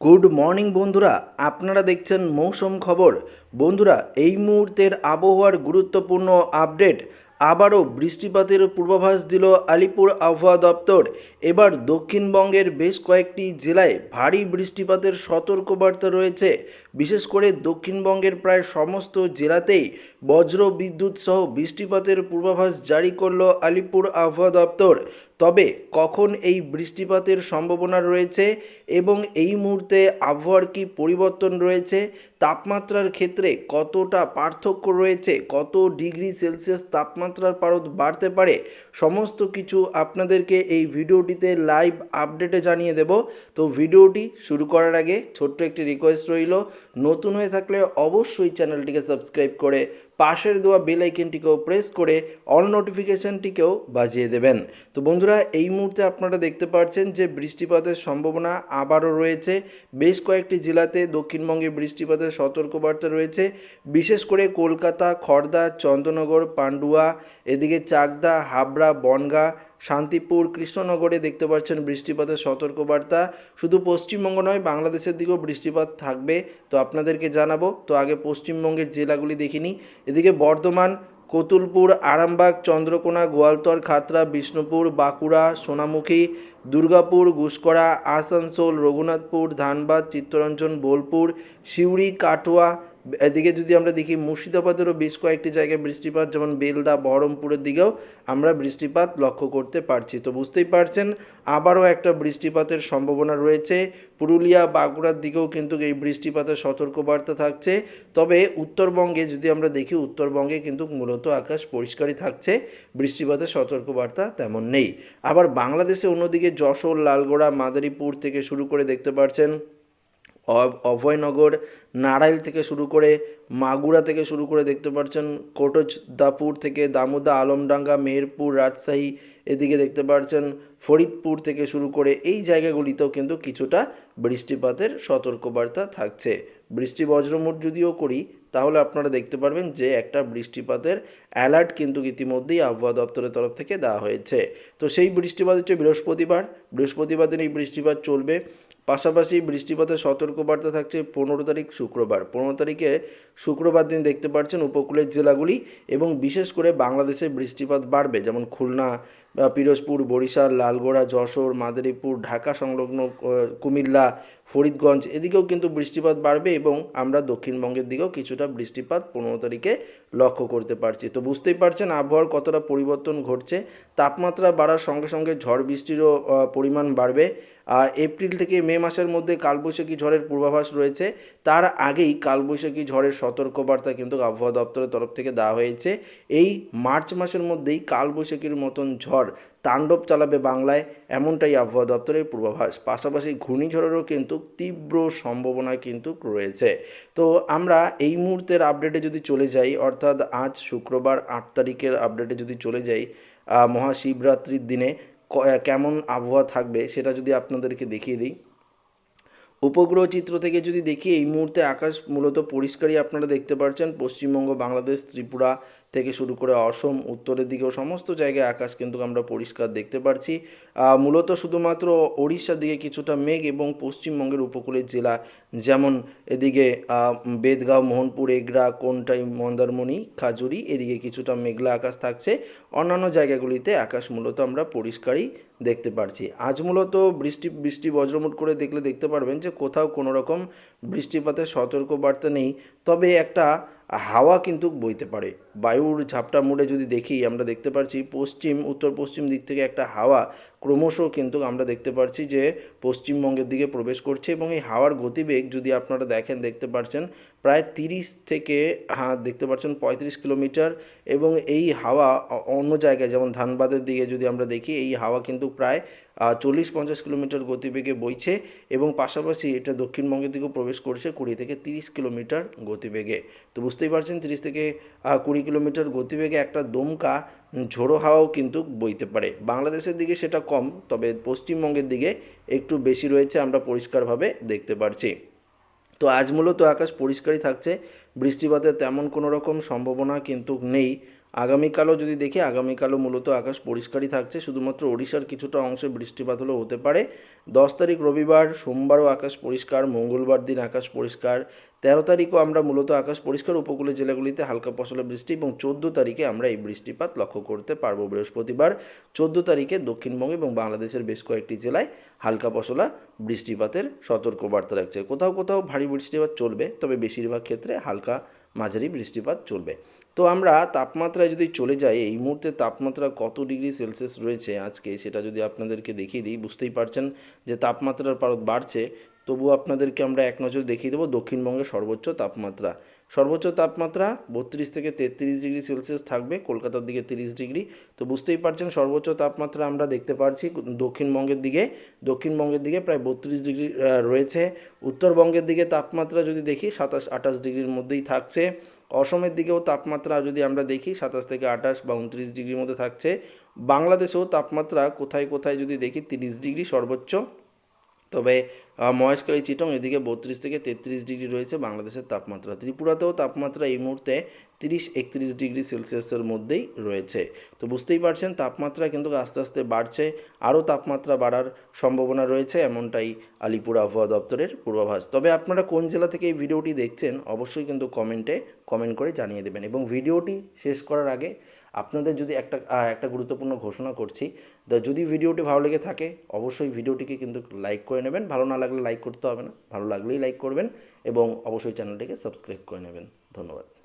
Good morning বন্ধুরা। আপনারা দেখছেন মৌসুম খবর। বন্ধুরা এই মুহূর্তের আবহাওয়ার গুরুত্বপূর্ণ আপডেট আবারও বৃষ্টিপাতের পূর্বাভাস দিল আলিপুর আবহাওয়া দপ্তর। এবার দক্ষিণবঙ্গের বেশ কয়েকটি জেলায় ভারী বৃষ্টিপাতের সতর্কবার্তা রয়েছে। বিশেষ করে দক্ষিণবঙ্গের প্রায় সমস্ত জেলাতেই বজ্র বিদ্যুৎ সহ বৃষ্টিপাতের পূর্বাভাস জারি করল আলিপুর আবহাওয়া দপ্তর। তবে কখন এই বৃষ্টিপাতের সম্ভাবনা রয়েছে এবং এই মুহূর্তে আবহাওয়ার কি পরিবর্তন রয়েছে, তাপমাত্রার ক্ষেত্রে কতটা পার্থক্য রয়েছে, কত ডিগ্রি সেলসিয়াস তাপমাত্রার পারদ বাড়তে পারে। সমস্ত কিছু আপনাদেরকে এই ভিডিওটিতে লাইভ আপডেটে জানিয়ে দেব। তো ভিডিওটি শুরু করার আগে ছোট্ট একটি রিকোয়েস্ট রইল। নতুন হয়ে থাকলে অবশ্যই চ্যানেলটিকে সাবস্ক্রাইব করে পাশের দেওয়া বেল আইকনটিকেও প্রেস করে অল নোটিফিকেশনটিকেও বাজিয়ে দেবেন। তো বন্ধুরা, এই মুহূর্তে আপনারা দেখতে পাচ্ছেন যে বৃষ্টিপাতের সম্ভাবনা আবারও রয়েছে। বেশ কয়েকটি জেলাতে দক্ষিণবঙ্গে বৃষ্টিপাতের সতর্কবার্তা রয়েছে। বিশেষ করে কলকাতা খড়দা চন্দ্রনগর, পান্ডুয়া এদিকে চাকদা, হাবড়া, বনগাঁ, শান্তিপুর, কৃষ্ণনগরে দেখতে পাচ্ছেন বৃষ্টিপাতের সতর্কবার্তা। শুধু পশ্চিমবঙ্গ নয়, বাংলাদেশের দিকেও বৃষ্টিপাত থাকবে। তো আপনাদেরকে জানাব, তো আগে পশ্চিমবঙ্গের জেলাগুলি দেখিনি। এদিকে বর্ধমান, কতুলপুর, আরামবাগ, চন্দ্রকোনা, গোয়ালতর খাতড়া বিষ্ণুপুর, বাঁকুড়া, সোনামুখী, দুর্গাপুর গুসকরা আসানসোল, রঘুনাথপুর, ধানবাদ, চিত্তরঞ্জন, বোলপুর, সিউড়ি, কাটোয়া এদিকে যদি আমরা দেখি, মুর্শিদাবাদেরও বেশ কয়েকটি জায়গায় বৃষ্টিপাত, যেমন বেলদা, বহরমপুরের দিকেও আমরা বৃষ্টিপাত লক্ষ্য করতে পারছি। তো বুঝতেই পারছেন, আবারও একটা বৃষ্টিপাতের সম্ভাবনা রয়েছে। পুরুলিয়া, বাঁকুড়ার দিকেও কিন্তু এই বৃষ্টিপাতের সতর্কবার্তা থাকছে। তবে উত্তরবঙ্গে যদি আমরা দেখি, উত্তরবঙ্গে কিন্তু মূলত আকাশ পরিষ্কারই থাকছে। বৃষ্টিপাতের সতর্কবার্তা তেমন নেই। আবার বাংলাদেশে অন্যদিকে যশোর, লালগোড়া, মাদারীপুর থেকে শুরু করে দেখতে পাচ্ছেন অভয়নগর নারাইল থেকে শুরু করে মাগুরা থেকে শুরু করে দেখতে পাচ্ছেন কোটজদাপুর থেকে দামোদা, আলমডাঙ্গা, মেহেরপুর, রাজশাহী এদিকে দেখতে পাচ্ছেন ফরিদপুর থেকে শুরু করে এই জায়গাগুলিতেও কিন্তু কিছুটা বৃষ্টিপাতের সতর্কবার্তা থাকছে। বৃষ্টি বজ্রমুট যদিও করি, তাহলে আপনারা দেখতে পারবেন যে একটা বৃষ্টিপাতের অ্যালার্ট কিন্তু ইতিমধ্যেই আবহাওয়া দপ্তরের তরফ থেকে দেওয়া হয়েছে। তো সেই বৃষ্টিপাত হচ্ছে বৃহস্পতিবার। বৃহস্পতিবার দিন এই বৃষ্টিপাত চলবে। পাশাপাশি বৃষ্টিপাতের সতর্কবার্তা থাকছে পনেরো তারিখ শুক্রবার। পনেরো তারিখে শুক্রবার দিন দেখতে পাচ্ছেন উপকূলের জেলাগুলি এবং বিশেষ করে বাংলাদেশে বৃষ্টিপাত বাড়বে, যেমন খুলনা পিরোজপুর, বরিশাল, লালগোড়া, যশোর, মাদারীপুর, ঢাকা সংলগ্ন কুমিল্লা, ফরিদগঞ্জ এদিকেও কিন্তু বৃষ্টিপাত বাড়বে এবং আমরা দক্ষিণবঙ্গের দিকেও কিছুটা বৃষ্টিপাত পনেরো তারিখে লক্ষ্য করতে পারছি। তো বুঝতেই পারছেন, আবহাওয়ার কতটা পরিবর্তন ঘটছে, তাপমাত্রা বাড়ার সঙ্গে সঙ্গে ঝড় বৃষ্টিরও পরিমাণ বাড়বে। এপ্রিল থেকে মে মাসের মধ্যে কালবৈশাখী ঝড়ের পূর্বাভাস রয়েছে। তার আগেই কালবৈশাখী ঝড়ের সতর্কবার্তা কিন্তু আবহাওয়া দপ্তরের তরফ থেকে দেওয়া হয়েছে। এই মার্চ মাসের মধ্যেই কালবৈশাখীর মতন ঝড় তাণ্ডব চালাবে বাংলায় এমনটাই আবহাওয়া দপ্তরের পূর্বাভাস। পাশাপাশি ঘূর্ণিঝড়েরও কিন্তু তীব্র সম্ভাবনা কিন্তু রয়েছে। তো আমরা এই মুহূর্তের আপডেটে যদি চলে যাই, অর্থাৎ আজ শুক্রবার আট তারিখের আপডেটে যদি চলে যাই মহাশিবরাত্রির দিনে কেমন আবহাওয়া থাকবে সেটা যদি আপনাদেরকে দেখিয়ে দিই। উপগ্রহ চিত্র থেকে যদি দেখি, এই মুহূর্তে আকাশ মূলত পরিষ্কারই আপনারা দেখতে পাচ্ছেন পশ্চিমবঙ্গ, বাংলাদেশ, ত্রিপুরা থেকে শুরু করে অসম উত্তরের দিকেও সমস্ত জায়গায় আকাশ কিন্তু আমরা পরিষ্কার দেখতে আহ, মূলত শুধুমাত্র ওড়িশার দিকে কিছুটা মেঘ এবং পশ্চিমবঙ্গের উপকূলের জেলা যেমন এদিকে বেদগাঁও মোহনপুর এগরা কোনটাই মন্দারমণি খাজুরি এদিকে কিছুটা মেঘলা আকাশ থাকছে। অন্যান্য জায়গাগুলিতে আকাশ মূলত আমরা পরিষ্কারই দেখতে পারছি। আজ মূলত বৃষ্টি বৃষ্টি বজ্রমুট করে দেখলে দেখতে পারবেন যে কোথাও কোনো রকম বৃষ্টিপাতের সতর্কবার্তা নেই। তবে একটা হাওয়া কিন্তু বইতে পারে। বায়ুর ঝাপটা মুড়ে যদি দেখি, আমরা দেখতে পাচ্ছি পশ্চিম, উত্তর পশ্চিম দিক থেকে একটা হাওয়া ক্রমশ কিন্তু আমরা দেখতে পাচ্ছি যে পশ্চিমবঙ্গের দিকে প্রবেশ করছে এবং এই হাওয়ার গতিবেগ যদি আপনারা দেখেন, দেখতে পাচ্ছেন প্রায় তিরিশ থেকে হ্যাঁ দেখতে পাচ্ছেন পঁয়ত্রিশ কিলোমিটার এবং এই হাওয়া অন্য জায়গায় যেমন ধানবাদের দিকে যদি আমরা দেখি, এই হাওয়া কিন্তু প্রায় চল্লিশ পঞ্চাশ কিলোমিটার গতিবেগে বইছে এবং পাশাপাশি এটা দক্ষিণবঙ্গের দিকেও প্রবেশ করছে কুড়ি থেকে তিরিশ কিলোমিটার গতিবেগে। তো বুঝতেই পারছেন তিরিশ থেকে কুড়ি কিলোমিটার গতিবেগে একটা দমকা ঝোড়ো হাওয়াও কিন্তু বইতে পারে। বাংলাদেশের দিকে সেটা কম, তবে পশ্চিমবঙ্গের দিকে একটু বেশি রয়েছে, আমরা পরিষ্কারভাবে দেখতে পারছি। তো আজ মূলত আকাশ পরিষ্কারই থাকছে বৃষ্টিপাতের তেমন কোনো রকম সম্ভাবনা কিন্তু নেই। আগামীকালও যদি দেখি, আগামীকালও মূলত আকাশ পরিষ্কারই থাকছে। শুধুমাত্র ওড়িশার কিছুটা অংশে বৃষ্টিপাত হলেও হতে পারে। দশ তারিখ রবিবার, সোমবারও আকাশ পরিষ্কার, মঙ্গলবার দিন আকাশ পরিষ্কার। তেরো তারিখও আমরা মূলত আকাশ পরিষ্কার। উপকূলীয় জেলাগুলিতে হালকা পশলা বৃষ্টি এবং চোদ্দ তারিখে আমরা এই বৃষ্টিপাত লক্ষ্য করতে পারব বৃহস্পতিবার। চোদ্দ তারিখে দক্ষিণবঙ্গ এবং বাংলাদেশের বেশ কয়েকটি জেলায় হালকা পশলা বৃষ্টিপাতের সতর্কবার্তা রাখছে কোথাও কোথাও ভারী বৃষ্টিপাত চলবে, তবে বেশিরভাগ ক্ষেত্রে হালকা মাঝারি বৃষ্টিপাত চলবে। তো আমরা তাপমাত্রায় যদি চলে যাই, এই মুহূর্তে তাপমাত্রা কত ডিগ্রি সেলসিয়াস রয়েছে আজকে সেটা যদি আপনাদেরকে দেখিয়ে দিই, বুঝতেই পারছেন যে তাপমাত্রার পারদ বাড়ছে তবু আপনাদেরকে আমরা এক নজর দেখিয়ে দেবো দক্ষিণবঙ্গের সর্বোচ্চ তাপমাত্রা। সর্বোচ্চ তাপমাত্রা বত্রিশ থেকে তেত্রিশ ডিগ্রি সেলসিয়াস থাকবে, কলকাতার দিকে তিরিশ ডিগ্রি। তো বুঝতেই পারছেন, সর্বোচ্চ তাপমাত্রা আমরা দেখতে পাচ্ছি দক্ষিণবঙ্গের দিকে। দক্ষিণবঙ্গের দিকে প্রায় বত্রিশ ডিগ্রি রয়েছে। উত্তরবঙ্গের দিকে তাপমাত্রা যদি দেখি, সাতাশ, আঠাশ ডিগ্রির মধ্যেই থাকছে। অসমের দিকেও তাপমাত্রা যদি আমরা দেখি, সাতাশ থেকে আঠাশ বা উনত্রিশ ডিগ্রির মধ্যে থাকছে। বাংলাদেশেও তাপমাত্রা কোথায় কোথায় যদি দেখি, তিরিশ ডিগ্রি সর্বোচ্চ। তবে আহ, মহেশখালী চিটং এদিকে বত্রিশ থেকে তেত্রিশ ডিগ্রি রয়েছে বাংলাদেশের তাপমাত্রা। ত্রিপুরাতেও তাপমাত্রা এই মুহূর্তে তিরিশ একত্রিশ ডিগ্রি সেলসিয়াসের মধ্যেই রয়েছে। তো বুঝতেই পারছেন তাপমাত্রা কিন্তু আস্তে আস্তে বাড়ছে আরও তাপমাত্রা বাড়ার সম্ভাবনা রয়েছে এমনটাই আলিপুর আবহাওয়া দপ্তরের পূর্বাভাস। তবে আপনারা কোন জেলা থেকে এই ভিডিওটি দেখছেন অবশ্যই কিন্তু কমেন্টে কমেন্ট করে জানিয়ে দেবেন। এবং ভিডিওটি শেষ করার আগে আপনাদের যদি একটা একটা গুরুত্বপূর্ণ ঘোষণা করছি যদি ভিডিওটি ভালো লেগে থাকে, অবশ্যই ভিডিওটিকে কিন্তু লাইক করে নেবেন। ভালো না লাগলে লাইক করতে হবে না। ভালো লাগলেই লাইক করবেন এবং অবশ্যই চ্যানেলটিকে সাবস্ক্রাইব করে নেবেন। ধন্যবাদ।